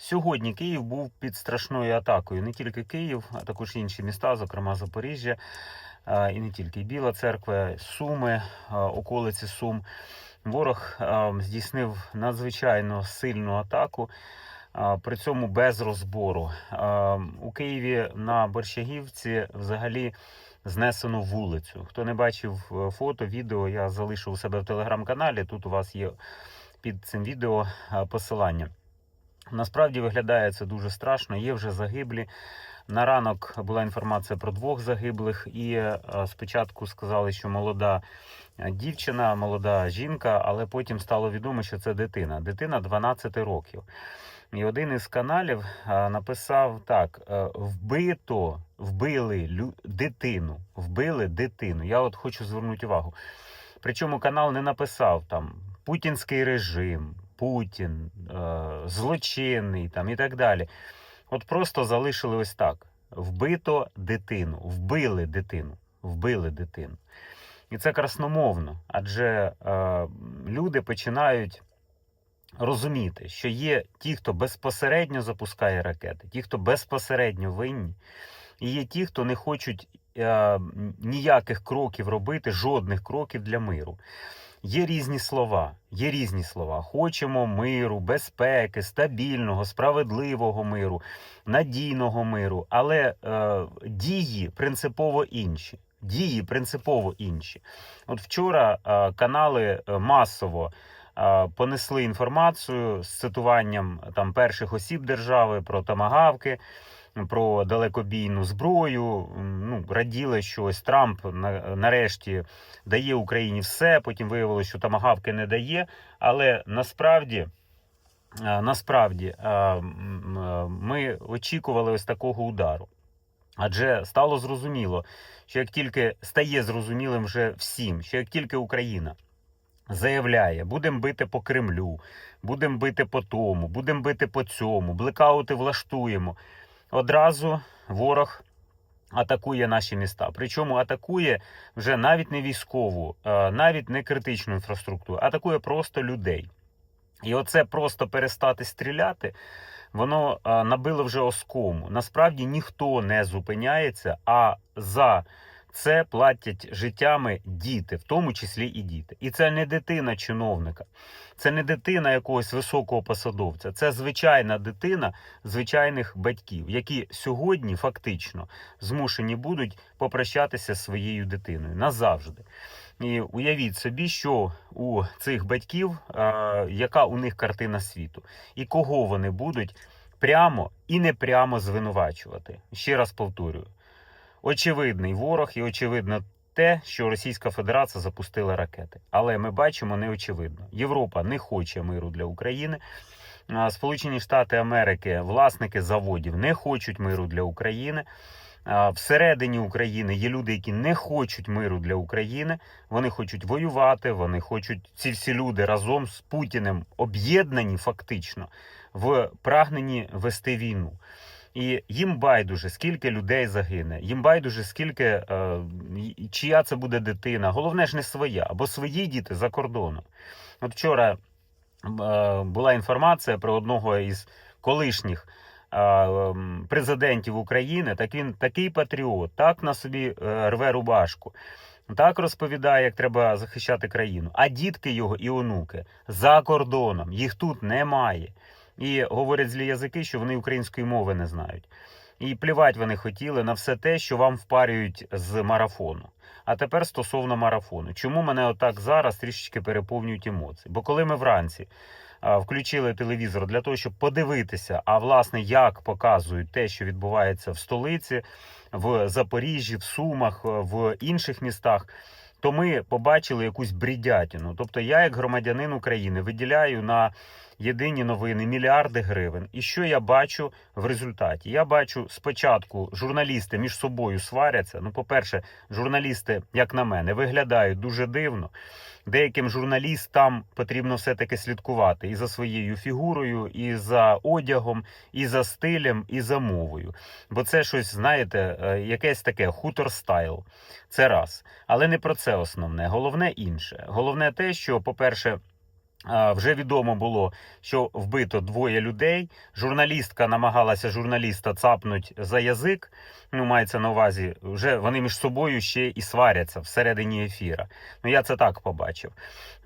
Сьогодні Київ був під страшною атакою. Не тільки Київ, а також інші міста, зокрема Запоріжжя, і не тільки Біла церква, Суми, околиці Сум. Ворог здійснив надзвичайно сильну атаку, при цьому без розбору. У Києві на Борщагівці взагалі знесено вулицю. Хто не бачив е, фото, відео, я залишив у себе в телеграм-каналі. Тут у вас є під цим відео посилання. Насправді виглядає це дуже страшно. Є вже загиблі. На ранок була інформація про двох загиблих, і е, спочатку сказали, що молода е, дівчина, молода жінка, але потім стало відомо, що це дитина. Дитина 12 років. І один із каналів е, написав так: вбито, вбили дитину, вбили дитину. Я от хочу звернути увагу. Причому канал не написав там путінський режим, Путін, е, злочинний там і так далі. От просто залишили ось так: вбито дитину, вбили дитину, вбили дитину. І це красномовно, адже е, люди починають розуміти, що є ті, хто безпосередньо запускає ракети, ті, хто безпосередньо винні, і є ті, хто не хочуть е, ніяких кроків робити, жодних кроків для миру. Є різні слова, є різні слова. Хочемо миру, безпеки, стабільного, справедливого миру, надійного миру, але е, дії принципово інші. Дії принципово інші. От вчора е, канали е, масово е, понесли інформацію з цитуванням там перших осіб держави про тамагавки, про далекобійну зброю. Ну, раділи, що ось Трамп нарешті дає Україні все. Потім виявилося, що тамагавки не дає. Але насправді, е, насправді е, е, ми очікували ось такого удару. Адже стало зрозуміло, що як тільки стає зрозумілим вже всім, що як тільки Україна заявляє, будемо бити по Кремлю, будемо бити по тому, будемо бити по цьому, блекаути влаштуємо. Одразу ворог атакує наші міста. Причому атакує вже навіть не військову, е, навіть не критичну інфраструктуру, атакує просто людей. І оце просто перестати стріляти, воно е, набило вже оскому. Насправді ніхто не зупиняється, а за це платять життями діти, в тому числі і діти. І це не дитина чиновника, це не дитина якогось високого посадовця, це звичайна дитина звичайних батьків, які сьогодні фактично змушені будуть попрощатися зі своєю дитиною назавжди. І уявіть собі, що у цих батьків, е, яка у них картина світу, і кого вони будуть прямо і непрямо звинувачувати. Ще раз повторюю: очевидний ворог і очевидно те, що Російська Федерація запустила ракети. Але ми бачимо неочевидно. Європа не хоче миру для України. Сполучені Штати Америки, власники заводів, не хочуть миру для України. Всередині України є люди, які не хочуть миру для України. Вони хочуть воювати. Вони хочуть ці всі люди разом з Путіним об'єднані фактично в прагненні вести війну. І їм байдуже, скільки людей загине, їм байдуже, скільки е, чия це буде дитина. Головне ж не своя, або свої діти за кордоном. От вчора е, була інформація про одного із колишніх е, ем, президентів України. Так він такий патріот, так на собі е, рве рубашку. Так розповідає, як треба захищати країну. А дітки його і онуки за кордоном, їх тут немає. І говорять злі язики, що вони української мови не знають. І плівать вони хотіли на все те, що вам впарюють з марафону. А тепер стосовно марафону. Чому мене отак зараз трішечки переповнюють емоції? Бо коли ми вранці а, включили телевізор для того, щоб подивитися, а власне як показують те, що відбувається в столиці, в Запоріжжі, в Сумах, в інших містах. То ми побачили якусь брідятину. Тобто, я, як громадянин України, виділяю на єдині новини мільярди гривень. І що я бачу в результаті? Я бачу спочатку журналісти між собою сваряться. Ну, по-перше, журналісти, як на мене, виглядають дуже дивно. Деяким журналістам потрібно все-таки слідкувати і за своєю фігурою, і за одягом, і за стилем, і за мовою. Бо це щось, знаєте, е, якесь таке хутор стайл. Це раз. Але не про це основне. Головне інше. Головне те, що, по-перше, вже відомо було, що вбито двоє людей. Журналістка намагалася журналіста цапнуть за язик. Ну, мається на увазі, вже вони між собою ще і сваряться всередині ефіра. Ну, я це так побачив.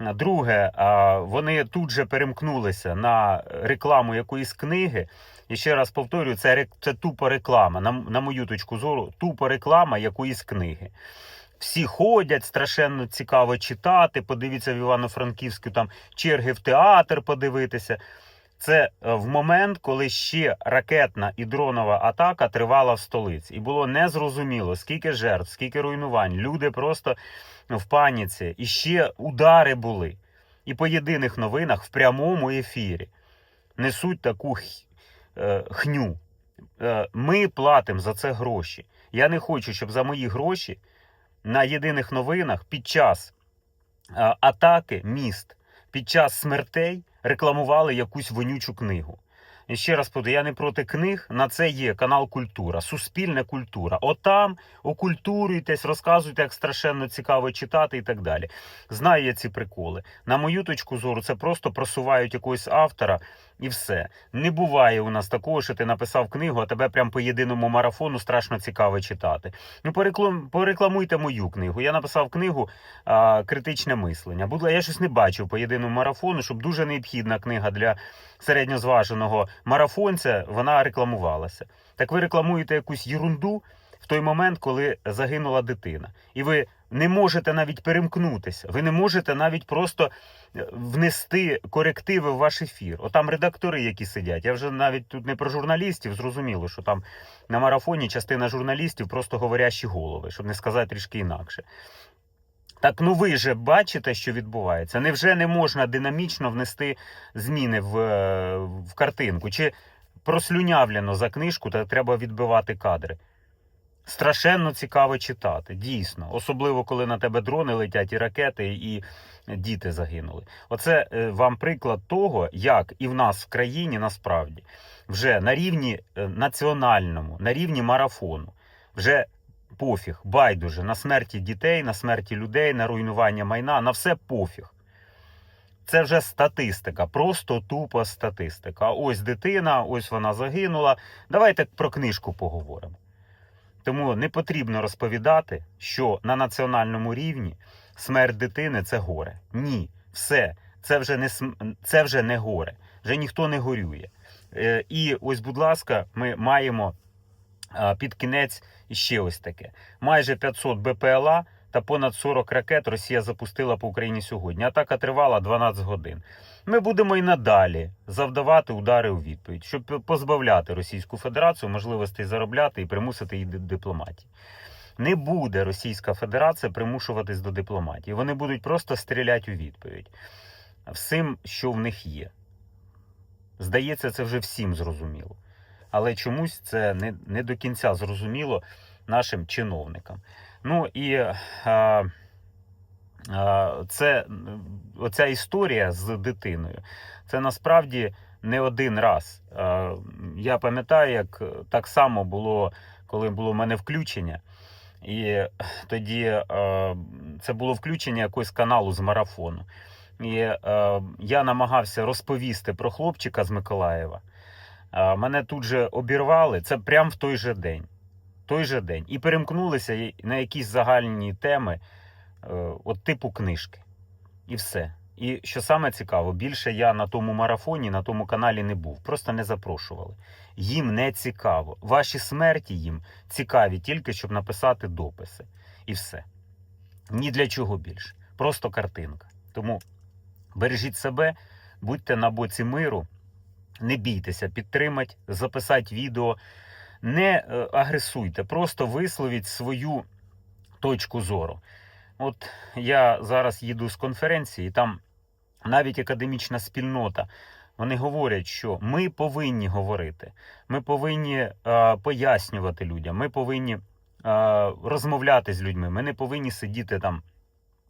Друге, вони тут же перемкнулися на рекламу якоїсь книги. І ще раз повторюю, це, це тупо реклама. На, на мою точку зору, тупо реклама якоїсь книги. Всі ходять, страшенно цікаво читати. Подивіться в Івано-Франківську там черги в театр подивитися. Це е, в момент, коли ще ракетна і дронова атака тривала в столиці, і було незрозуміло, скільки жертв, скільки руйнувань. Люди просто в паніці, і ще удари були. І по єдиних новинах в прямому ефірі несуть таку е, хню. Е, Ми платимо за це гроші. Я не хочу, щоб за мої гроші на єдиних новинах під час е, атаки міст, під час смертей рекламували якусь вонючу книгу. І ще раз повторю, я не проти книг. На це є канал Культура, суспільна культура. Отам окультурюйтесь, розказуйте, як страшенно цікаво читати і так далі. Знаю я ці приколи. На мою точку зору, це просто просувають якогось автора і все. Не буває у нас такого, що ти написав книгу, а тебе прям по єдиному марафону страшно цікаво читати. Ну, пореклам... порекламуйте мою книгу. Я написав книгу а, Критичне мислення. Будь ласка, я щось не бачив по єдиному марафону, щоб дуже необхідна книга для середньозваженого марафонця, вона рекламувалася. Так ви рекламуєте якусь єрунду в той момент, коли загинула дитина. І ви не можете навіть перемкнутися, ви не можете навіть просто е, внести корективи в ваш ефір. Отам редактори, які сидять. Я вже навіть тут не про журналістів, зрозуміло, що там на марафоні частина журналістів просто говорящі голови, щоб не сказати трішки інакше. Так ну ви же бачите, що відбувається. Невже не можна динамічно внести зміни в, е, в картинку? Чи прослюнявлено за книжку, та треба відбивати кадри? Страшенно цікаво читати, дійсно. Особливо, коли на тебе дрони летять і ракети, і діти загинули. Оце е, вам приклад того, як і в нас в країні насправді вже на рівні е, національному, на рівні марафону, вже пофіг, байдуже на смерті дітей, на смерті людей, на руйнування майна, на все пофіг. Це вже статистика, просто тупо статистика. Ось дитина, ось вона загинула. Давайте про книжку поговоримо. Тому не потрібно розповідати, що на національному рівні смерть дитини це горе. Ні, все, це вже не це вже не горе, вже ніхто не горює. Е, І ось, будь ласка, ми маємо під кінець ще ось таке: майже 500 БПЛА та понад 40 ракет Росія запустила по Україні сьогодні. Атака тривала 12 годин. Ми будемо і надалі завдавати удари у відповідь, щоб позбавляти Російську Федерацію можливостей заробляти і примусити її до дипломатії. Не буде Російська Федерація примушуватись до дипломатії. Вони будуть просто стріляти у відповідь всім, що в них є. Здається, це вже всім зрозуміло. Але чомусь це не, не до кінця зрозуміло нашим чиновникам. Ну і а, а, це оця історія з дитиною. Це насправді не один раз. А, Я пам'ятаю, як так само було, коли було в мене включення. І тоді е, це було включення якогось каналу з марафону. І е, я намагався розповісти про хлопчика з Миколаєва. Е, мене тут же обірвали. Це прямо в той же день. Той же день. І перемкнулися на якісь загальні теми, е, от типу книжки. І все. І що саме цікаво, більше я на тому марафоні, на тому каналі не був. Просто не запрошували. Їм не цікаво. Ваші смерті їм цікаві тільки, щоб написати дописи. І все. Ні для чого більше. Просто картинка. Тому бережіть себе, будьте на боці миру, не бійтеся підтримати, записати відео, не е, агресуйте, просто висловіть свою точку зору. От я зараз їду з конференції, там навіть академічна спільнота. Вони говорять, що ми повинні говорити, ми повинні е, пояснювати людям, ми повинні е, розмовляти з людьми. Ми не повинні сидіти там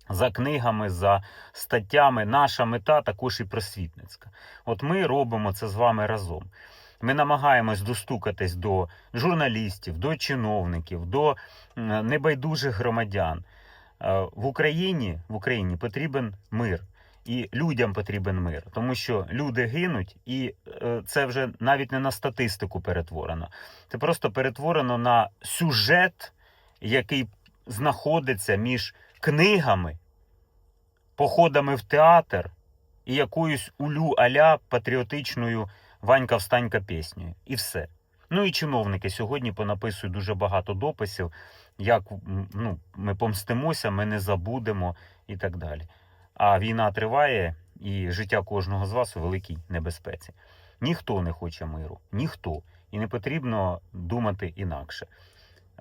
за книгами, за статтями. Наша мета також і просвітницька. От ми робимо це з вами разом. Ми намагаємось достукатись до журналістів, до чиновників, до небайдужих громадян. Е, В Україні, в Україні потрібен мир. І людям потрібен мир, тому що люди гинуть, і е, це вже навіть не на статистику перетворено. Це просто перетворено на сюжет, який знаходиться між книгами, походами в театр і якоюсь улю аля патріотичною Ванька встанька піснею. І все. Ну і чиновники сьогодні понаписують дуже багато дописів, як ну, ми помстимося, ми не забудемо і так далі. А війна триває, і життя кожного з вас у великій небезпеці. Ніхто не хоче миру, ніхто. І не потрібно думати інакше.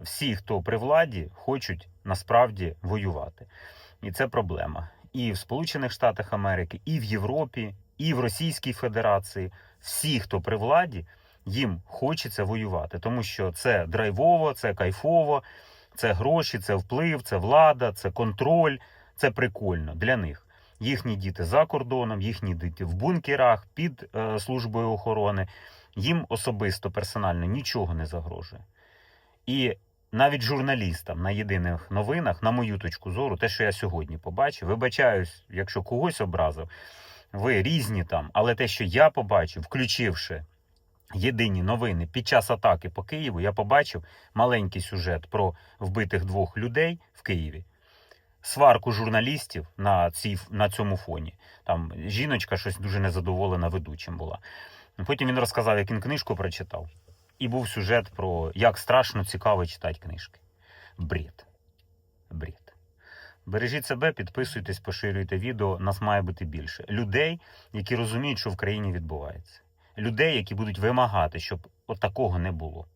Всі, хто при владі, хочуть насправді воювати. І це проблема. І в Сполучених Штатах Америки, і в Європі, і в Російській Федерації. Всі, хто при владі, їм хочеться воювати, тому що це драйвово, це кайфово, це гроші, це вплив, це влада, це контроль, це прикольно для них. Їхні діти за кордоном, їхні діти в бункерах під е, службою охорони. Їм особисто персонально нічого не загрожує. І навіть журналістам на єдиних новинах, на мою точку зору, те, що я сьогодні побачив, вибачаюсь, якщо когось образив, ви різні там, але те, що я побачив, включивши єдині новини під час атаки по Києву, я побачив маленький сюжет про вбитих двох людей в Києві. Сварку журналістів на, цій, на цьому фоні. Там жіночка щось дуже незадоволена ведучим була. Потім він розказав, як він книжку прочитав. І був сюжет про як страшно цікаво читати книжки. Бред. Бред. Бережіть себе, підписуйтесь, поширюйте відео. Нас має бути більше. Людей, які розуміють, що в країні відбувається. Людей, які будуть вимагати, щоб от такого не було.